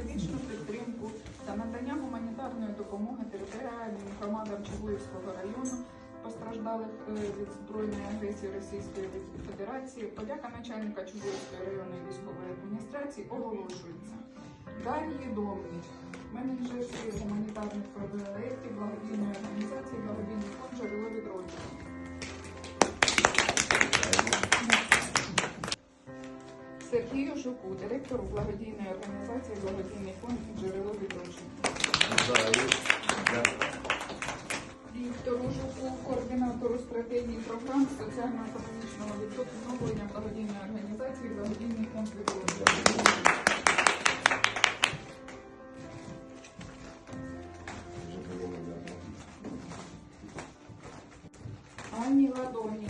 всебічну підтримку та надання гуманітарної допомоги територіальним громадам Чугуївського району, постраждалих е, від збройної агресії Російської Федерації. Подяка начальника Чугуївської районної військової адміністрації оголошується. Дар'ї Домніч, менеджер гуманітарних проєктів благодійної Сергію Жуку, директору благодійної організації Благодійний фонд джерело відродження. Віктору Жуку, координатору стратегії програм соціально-економічного відновлення благодійної організації Благодійний фонд відродження. Анні Ладоні,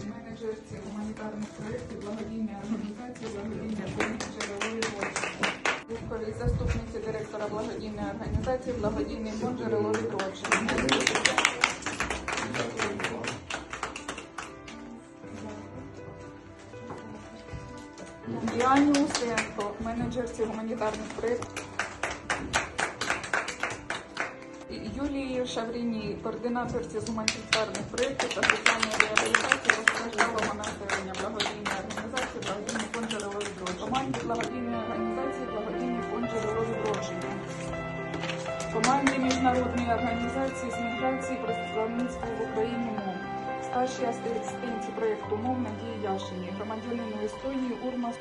директора благодійної організації Благодійний фонд джерело відродження. Діані Усенко, менеджерці гуманітарних проєктів. Юлії Шавріні, координаторці з гуманітарних проєктів та соціальної реабілітації постраждалого населення благодійної організації Благодійний фонд джерело відродження. Команді благодійної організації Благодійний фонд джерело відродження. Команді міжнародної організації з міграції представництва в Україні мов, Старшій асистенті проєкту мов Надії Яшині, громадянину Естонії Урмас